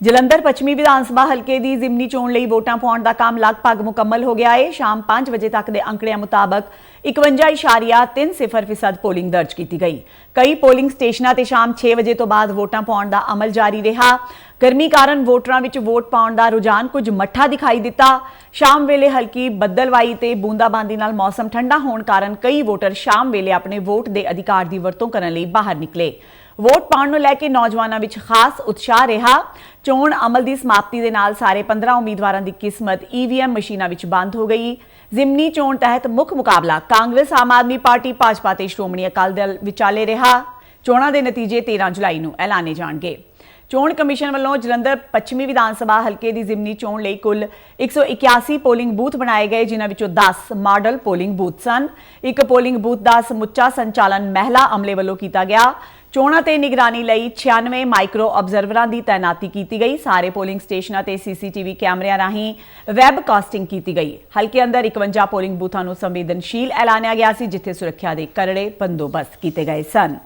ਜਲੰਧਰ ਪੱਛਮੀ ਵਿਧਾਨ ਸਭਾ ਹਲਕੇ ਦੀ ਜ਼ਿਮਨੀ ਚੋਣ ਲਈ ਵੋਟਾਂ ਪਾਉਣ ਦਾ ਕੰਮ ਲਗਭਗ ਮੁਕੰਮਲ ਹੋ ਗਿਆ ਹੈ ਸ਼ਾਮ 5 ਵਜੇ ਤੱਕ ਦੇ ਅੰਕੜਿਆਂ ਮੁਤਾਬਕ 51.30% ਪੋਲਿੰਗ ਦਰਜ ਕੀਤੀ ਗਈ। ਕਈ ਪੋਲਿੰਗ ਸਟੇਸ਼ਨਾਂ ਤੇ ਸ਼ਾਮ 6 ਵਜੇ ਤੋਂ ਬਾਅਦ ਵੋਟਾਂ ਪਾਉਣ ਦਾ ਅਮਲ ਜਾਰੀ ਰਿਹਾ। ਗਰਮੀ ਕਾਰਨ ਵੋਟਰਾਂ ਵਿੱਚ ਵੋਟ ਪਾਉਣ ਦਾ ਰੁਝਾਨ ਕੁਝ ਮੱਠਾ ਦਿਖਾਈ ਦਿੱਤਾ। ਸ਼ਾਮ ਵੇਲੇ ਹਲਕੀ ਬੱਦਲਵਾਈ ਤੇ ਬੂੰਦਾਬਾਂਦੀ ਨਾਲ ਮੌਸਮ ਠੰਡਾ ਹੋਣ ਕਾਰਨ ਕਈ ਵੋਟਰ ਸ਼ਾਮ ਵੇਲੇ ਆਪਣੇ ਵੋਟ ਦੇ ਅਧਿਕਾਰ ਦੀ ਵਰਤੋਂ ਕਰਨ ਲਈ ਬਾਹਰ ਨਿਕਲੇ। ਵੋਟ ਪਾਉਣ ਨੂੰ ਲੈ ਕੇ ਨੌਜਵਾਨਾਂ ਵਿੱਚ ਖਾਸ ਉਤਸ਼ਾਹ ਰਿਹਾ। ਚੋਣ ਅਮਲ ਦੀ ਸਮਾਪਤੀ ਦੇ ਨਾਲ ਸਾਰੇ 15 ਉਮੀਦਵਾਰਾਂ ਦੀ ਕਿਸਮਤ ਈਵੀਐਮ ਮਸ਼ੀਨਾਂ ਵਿੱਚ ਬੰਦ ਹੋ ਗਈ। ਜ਼ਿਮਨੀ ਚੋਣ ਤਹਿਤ ਮੁੱਖ ਮੁਕਾਬਲਾ ਕਾਂਗਰਸ, ਆਮ ਆਦਮੀ ਪਾਰਟੀ, ਭਾਜਪਾ ਤੇ ਸ਼੍ਰੋਮਣੀ ਅਕਾਲੀ ਦਲ ਵਿਚਾਲੇ ਰਿਹਾ। ਚੋਣਾਂ ਦੇ ਨਤੀਜੇ 13 ਜੁਲਾਈ ਨੂੰ ਐਲਾਨੇ ਜਾਣਗੇ। ਚੋਣ ਕਮਿਸ਼ਨ ਵੱਲੋਂ ਜਲੰਧਰ ਪੱਛਮੀ ਵਿਧਾਨ ਸਭਾ ਹਲਕੇ ਦੀ ਜ਼ਿਮਨੀ ਚੋਣ ਲਈ ਕੁੱਲ 181 ਪੋਲਿੰਗ ਬੂਥ ਬਣਾਏ ਗਏ, ਜਿਨ੍ਹਾਂ ਵਿੱਚੋਂ 10 ਮਾਡਲ ਪੋਲਿੰਗ ਬੂਥ ਸਨ। ਇੱਕ ਪੋਲਿੰਗ ਬੂਥ ਦਾ ਸਮੁੱਚਾ ਸੰਚਾਲਨ ਮਹਿਲਾ ਅਮਲੇ ਵੱਲੋਂ ਕੀਤਾ ਗਿਆ। ਚੋਣਾਂ ਤੇ ਨਿਗਰਾਨੀ ਲਈ 96 ਮਾਈਕਰੋ ਆਬਜ਼ਰਵਰਾਂ ਦੀ ਤਾਇਨਾਤੀ ਕੀਤੀ ਗਈ। ਸਾਰੇ ਪੋਲਿੰਗ ਸਟੇਸ਼ਨਾਂ ਤੇ ਸੀਸੀਟੀਵੀ ਕੈਮਰਿਆਂ ਰਾਹੀਂ ਵੈਬ ਕਾਸਟਿੰਗ ਕੀਤੀ ਗਈ। ਹਲਕੇ ਅੰਦਰ 51 ਪੋਲਿੰਗ ਬੂਥਾਂ ਨੂੰ ਸੰਵੇਦਨਸ਼ੀਲ ਐਲਾਨਿਆ ਗਿਆ ਸੀ, ਜਿੱਥੇ ਸੁਰੱਖਿਆ ਦੇ ਕਰੜੇ ਬੰਦੋਬਸਤ ਕੀਤੇ ਗਏ ਸਨ।